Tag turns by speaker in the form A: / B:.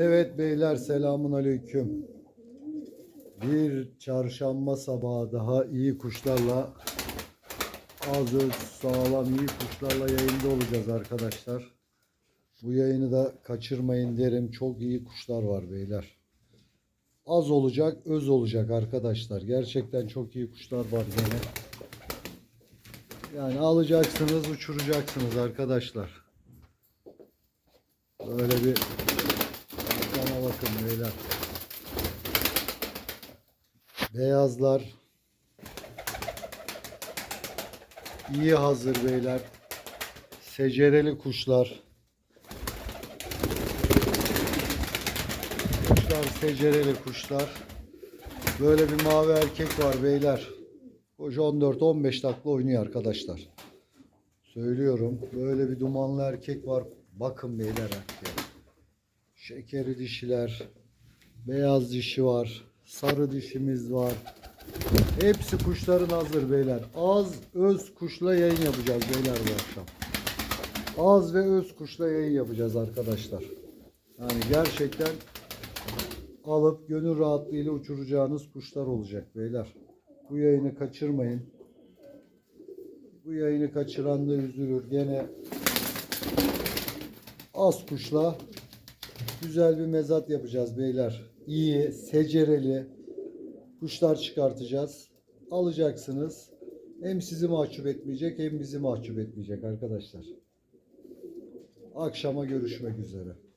A: Evet beyler selamun aleyküm. Bir çarşamba sabahı daha iyi kuşlarla az öz sağlam iyi kuşlarla yayında olacağız arkadaşlar. Bu yayını da kaçırmayın derim. Çok iyi kuşlar var beyler. Az olacak, öz olacak arkadaşlar. Gerçekten çok iyi kuşlar var gene. Yani alacaksınız, uçuracaksınız arkadaşlar. Böyle bir bakın beyler. Beyazlar. iyi hazır beyler. Secereli kuşlar. Kuşlar secereli kuşlar. Böyle bir mavi erkek var beyler. Koca 14-15 takla oynuyor arkadaşlar. Söylüyorum. Böyle bir dumanlı erkek var. Bakın beyler erkeğe. Şekeri dişiler, beyaz dişi var, sarı dişimiz var. Hepsi kuşların hazır beyler. Az öz kuşla yayın yapacağız beyler bu akşam. Az ve öz kuşla yayın yapacağız arkadaşlar. Yani gerçekten alıp gönül rahatlığıyla uçuracağınız kuşlar olacak beyler. Bu yayını kaçırmayın. Bu yayını kaçıran da üzülür. Gene az kuşla güzel bir mezat yapacağız beyler. İyi, secereli kuşlar çıkartacağız. Alacaksınız. Hem sizi mahcup etmeyecek hem bizi mahcup etmeyecek arkadaşlar. Akşama görüşmek üzere.